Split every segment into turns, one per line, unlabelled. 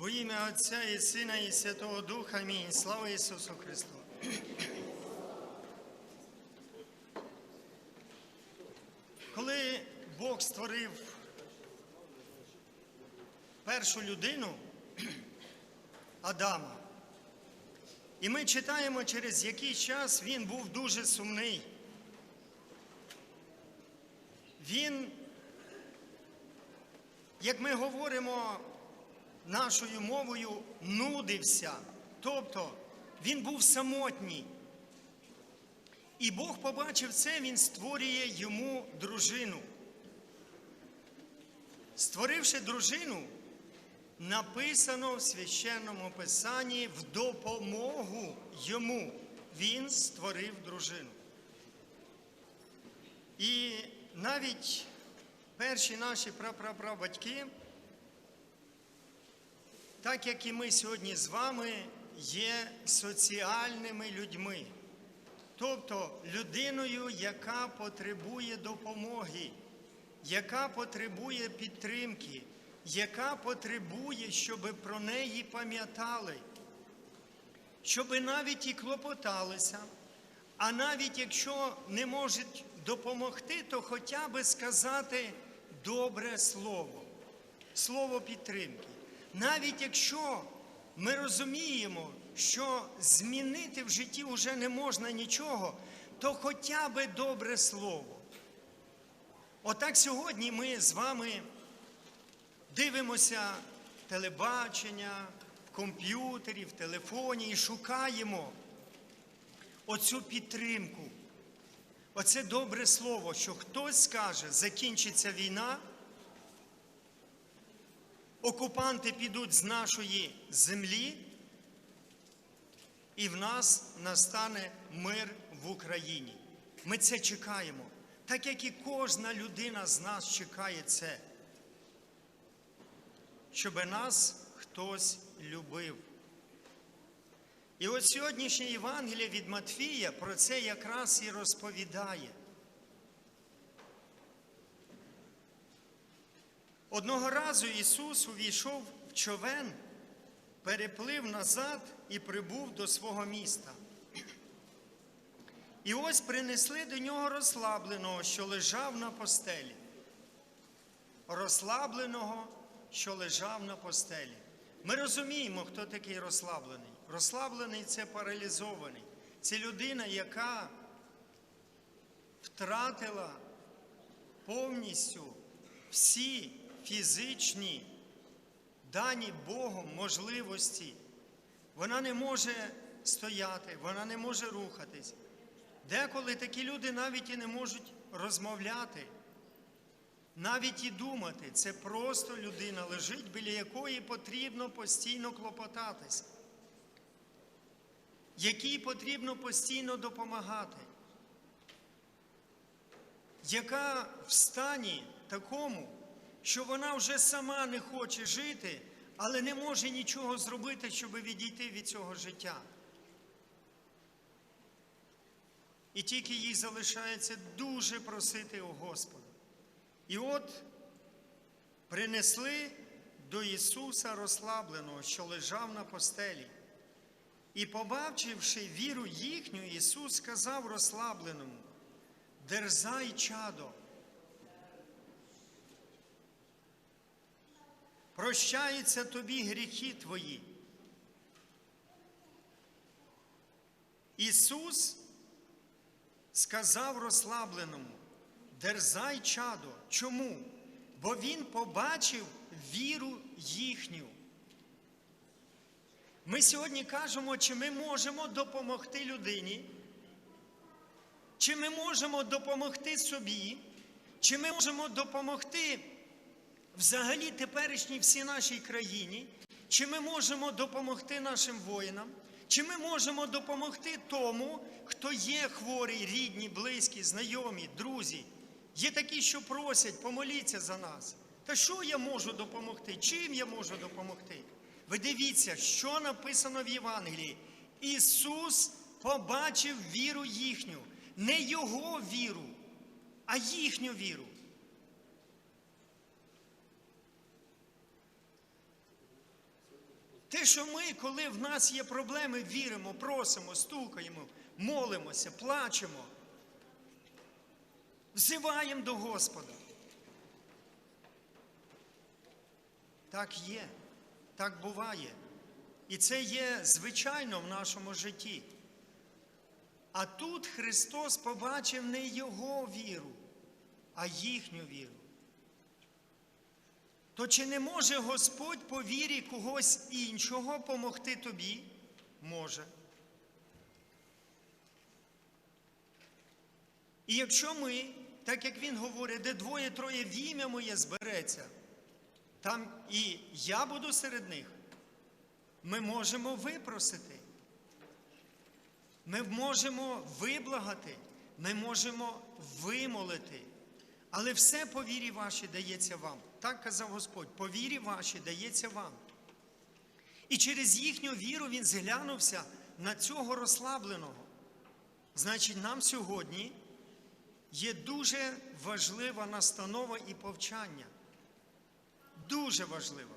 Во ім'я Отця і Сина, і Святого Духа. Амінь. Слава Ісусу Христу. Коли Бог створив першу людину Адама, і ми читаємо, через який час він був дуже сумний. Він, як ми говоримо нашою мовою, нудився. Тобто він був самотній. І Бог побачив це, він створює йому дружину. Створивши дружину, написано в священному писанні в допомогу йому. Він створив дружину. І навіть перші наші прапрапрабатьки, так як і ми сьогодні з вами, є соціальними людьми, тобто людиною, яка потребує допомоги, яка потребує підтримки, яка потребує, щоб про неї пам'ятали, щоб навіть і клопоталися, а навіть якщо не можуть допомогти, то хоча би сказати добре слово, слово підтримки. Навіть якщо ми розуміємо, що змінити в житті вже не можна нічого, то хоча би добре слово. Отак сьогодні ми з вами дивимося телебачення, в комп'ютері, в телефоні і шукаємо оцю підтримку. Оце добре слово, що хтось скаже, закінчиться війна, окупанти підуть з нашої землі, і в нас настане мир в Україні. Ми це чекаємо, так як і кожна людина з нас чекає це, щоб нас хтось любив. І от сьогоднішнє Євангеліє від Матфія про це якраз і розповідає. Одного разу Ісус увійшов в човен, переплив назад і прибув до свого міста. І ось принесли до нього розслабленого, що лежав на постелі. Розслабленого, що лежав на постелі. Ми розуміємо, хто такий розслаблений. Розслаблений це паралізований. Це людина, яка втратила повністю всі фізичні дані Богом можливості. Вона не може стояти, вона не може рухатись. Деколи такі люди навіть і не можуть розмовляти, навіть і думати. Це просто людина лежить, біля якої потрібно постійно клопотатися, якій потрібно постійно допомагати, яка в стані такому, що вона вже сама не хоче жити, але не може нічого зробити, щоб відійти від цього життя. І тільки їй залишається дуже просити у Господа. І от принесли до Ісуса розслабленого, що лежав на постелі. І, побачивши віру їхню, Ісус сказав розслабленому: Дерзай, чадо, прощаються тобі гріхи твої. Ісус сказав розслабленому, дерзай чадо. Чому? Бо Він побачив віру їхню. Ми сьогодні кажемо, чи ми можемо допомогти людині, чи ми можемо допомогти собі, чи ми можемо допомогти взагалі теперішній всій нашій країні, чи ми можемо допомогти нашим воїнам, чи ми можемо допомогти тому, хто є хворий, рідні, близькі, знайомі, друзі. Є такі, що просять, помоліться за нас. Та що я можу допомогти? Чим я можу допомогти? Ви дивіться, що написано в Євангелії. Ісус побачив віру їхню, не Його віру, а їхню віру. Те, що ми, коли в нас є проблеми, віримо, просимо, стукаємо, молимося, плачемо, взиваємо до Господа. Так є, так буває. І це є звичайно в нашому житті. А тут Христос побачив не Його віру, а їхню віру. То чи не може Господь по вірі когось іншого помогти тобі? Може. І якщо ми, так як він говорить, де двоє-троє в ім'я моє збереться, там і я буду серед них, ми можемо випросити. Ми можемо виблагати, ми можемо вимолити. Але все по вірі вашій дається вам. Так казав Господь, по вірі вашій дається вам. І через їхню віру він зглянувся на цього розслабленого. Значить, нам сьогодні є дуже важлива настанова і повчання. Дуже важлива.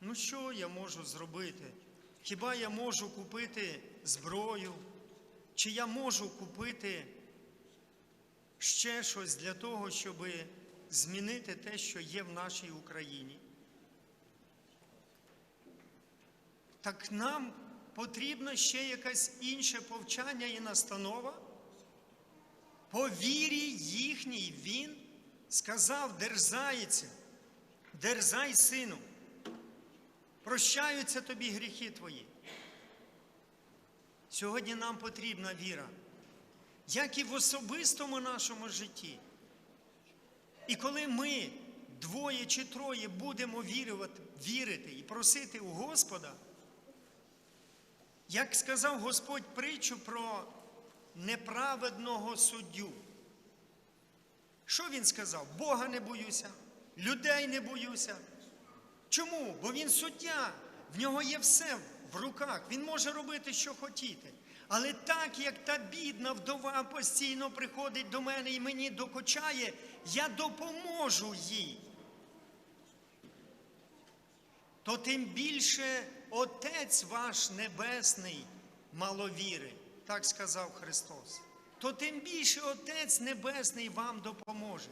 Ну, що я можу зробити? Хіба я можу купити зброю? Чи я можу купити ще щось для того, щоб змінити те, що є в нашій Україні? Так нам потрібно ще якесь інше повчання і настанова. По вірі їхній він сказав, дерзається, дерзай, сину, прощаються тобі гріхи твої. Сьогодні нам потрібна віра, як і в особистому нашому житті. І коли ми двоє чи троє будемо вірувати, вірити і просити у Господа, як сказав Господь притчу про неправедного суддю. Що він сказав? Бога не боюся, людей не боюся. Чому? Бо він суддя, в нього є все в руках, він може робити, що хотіти. Але так як та бідна вдова постійно приходить до мене і мені докочає, я допоможу їй. То тим більше Отець ваш Небесний маловіри, так сказав Христос. То тим більше Отець Небесний вам допоможе.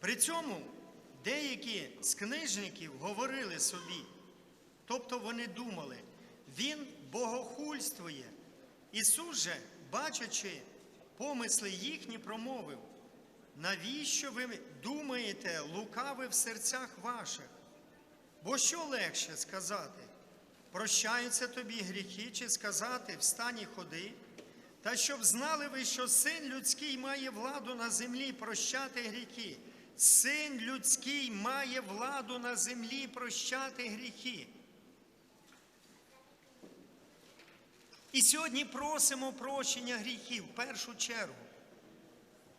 При цьому деякі з книжників говорили собі, тобто вони думали, він богохульствує. Ісус же, бачачи помисли їхні, промовив, навіщо ви думаєте лукави в серцях ваших? Бо що легше сказати? Прощаються тобі гріхи, чи сказати встань і ходи? Та щоб знали ви, що син людський має владу на землі прощати гріхи. Син людський має владу на землі прощати гріхи. І сьогодні просимо прощення гріхів в першу чергу.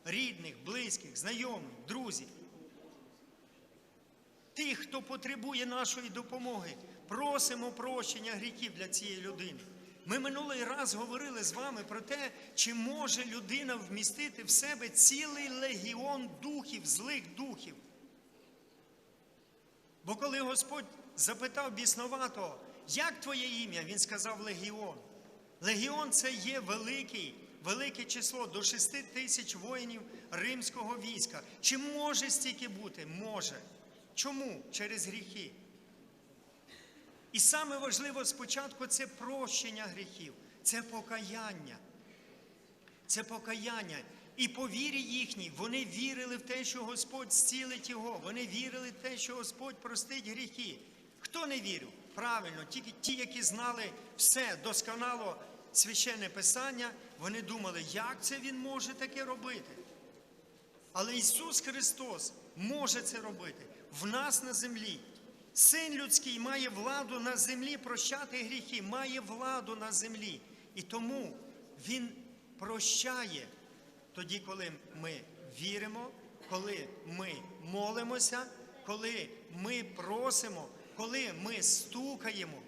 Рідних, близьких, знайомих, друзів. Тих, хто потребує нашої допомоги, просимо прощення гріхів для цієї людини. Ми минулий раз говорили з вами про те, чи може людина вмістити в себе цілий легіон духів, злих духів. Бо коли Господь запитав біснуватого, як твоє ім'я, він сказав легіон. Легіон це є великий, велике число до 6 тисяч воїнів римського війська. Чи може стільки бути? Може. Чому? Через гріхи. І саме важливо спочатку це прощення гріхів, це покаяння. Це покаяння. І по вірі їхній вони вірили в те, що Господь зцілить його. Вони вірили в те, що Господь простить гріхи. Хто не вірив? Правильно, тільки ті, які знали все досконало священне писання, вони думали, як це Він може таке робити. Але Ісус Христос може це робити в нас на землі. Син людський має владу на землі прощати гріхи, має владу на землі. І тому Він прощає тоді, коли ми віримо, коли ми молимося, коли ми просимо, коли ми стукаємо.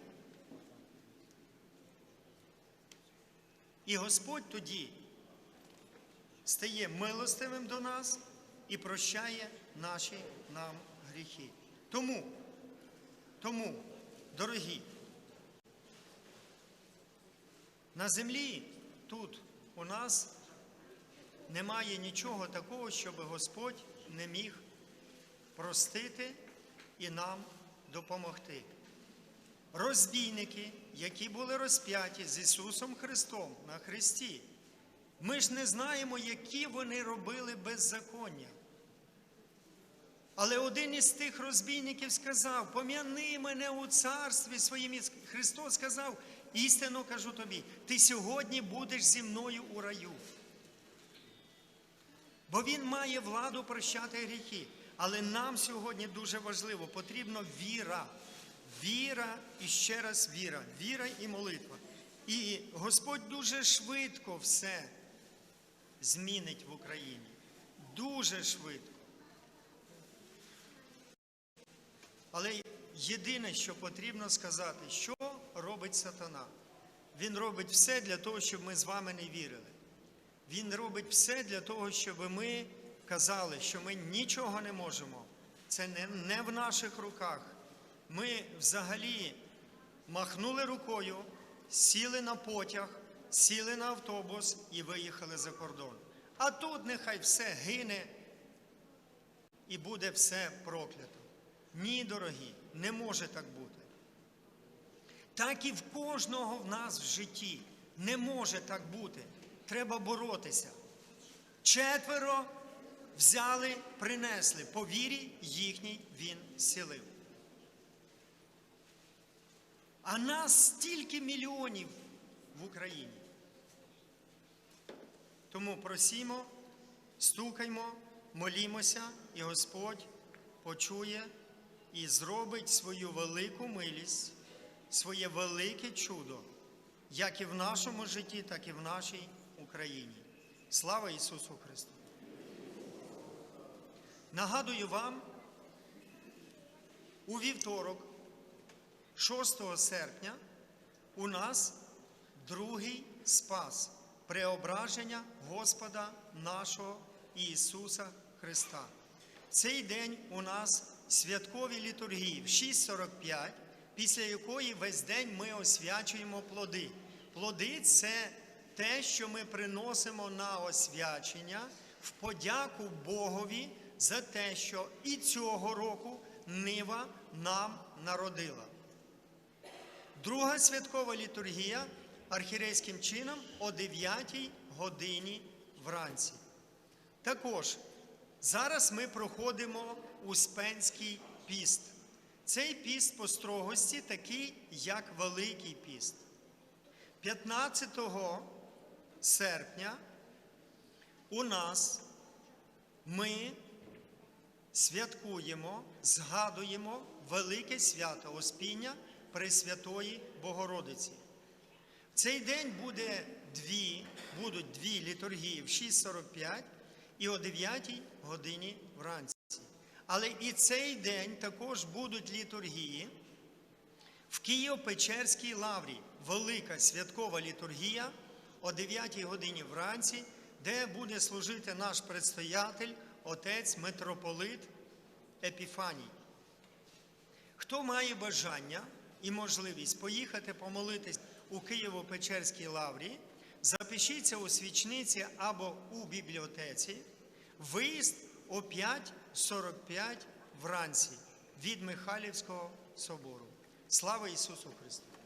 І Господь тоді стає милостивим до нас і прощає наші нам гріхи. Тому, тому, дорогі, на землі тут у нас немає нічого такого, щоб Господь не міг простити і нам допомогти. Розбійники, які були розп'яті з Ісусом Христом на Христі, ми ж не знаємо, які вони робили беззаконня. Але один із тих розбійників сказав: пом'яни мене у царстві своїм. Христос сказав, істинно кажу тобі, ти сьогодні будеш зі мною у раю. Бо Він має владу прощати гріхи. Але нам сьогодні дуже важливо, потрібна віра. Віра і ще раз віра, віра і молитва. І Господь дуже швидко все змінить в Україні. Дуже швидко. Але єдине, що потрібно сказати, що робить сатана. Він робить все для того, щоб ми з вами не вірили. Він робить все для того, щоб ми казали, що ми нічого не можемо. Це не, в наших руках. Ми взагалі махнули рукою, сіли на потяг, сіли на автобус і виїхали за кордон. А тут нехай все гине і буде все проклято. Ні, дорогі, не може так бути. Так і в кожного в нас в житті не може так бути. Треба боротися. Четверо взяли, принесли. По вірі їхній він сілив. А нас стільки мільйонів в Україні. Тому просімо, стукаймо, молімося, і Господь почує і зробить свою велику милість, своє велике чудо, як і в нашому житті, так і в нашій Україні. Слава Ісусу Христу! Нагадую вам, у вівторок, 6 серпня, у нас другий спас преображення Господа нашого Ісуса Христа. Цей день у нас святкові літургії в 6.45, після якої весь день ми освячуємо плоди. Плоди це те, що ми приносимо на освячення в подяку Богові за те, що і цього року нива нам народила. Друга святкова літургія архірейським чином о 9 годині вранці. Також зараз ми проходимо Успенський піст. Цей піст по строгості такий, як Великий піст. 15 серпня у нас ми святкуємо, згадуємо велике свято Оспіння Пресвятої Богородиці. В цей день буде дві, будуть дві літургії в 6.45 і о 9 годині вранці. Але і цей день також будуть літургії в Києво-Печерській лаврі, велика святкова літургія о 9 годині вранці, де буде служити наш предстоятель, отець митрополит Епіфаній. Хто має бажання і можливість поїхати помолитись у Києво-Печерській лаврі, запишіться у свічниці або у бібліотеці, виїзд о 5.45 вранці від Михайлівського собору. Слава Ісусу Христу!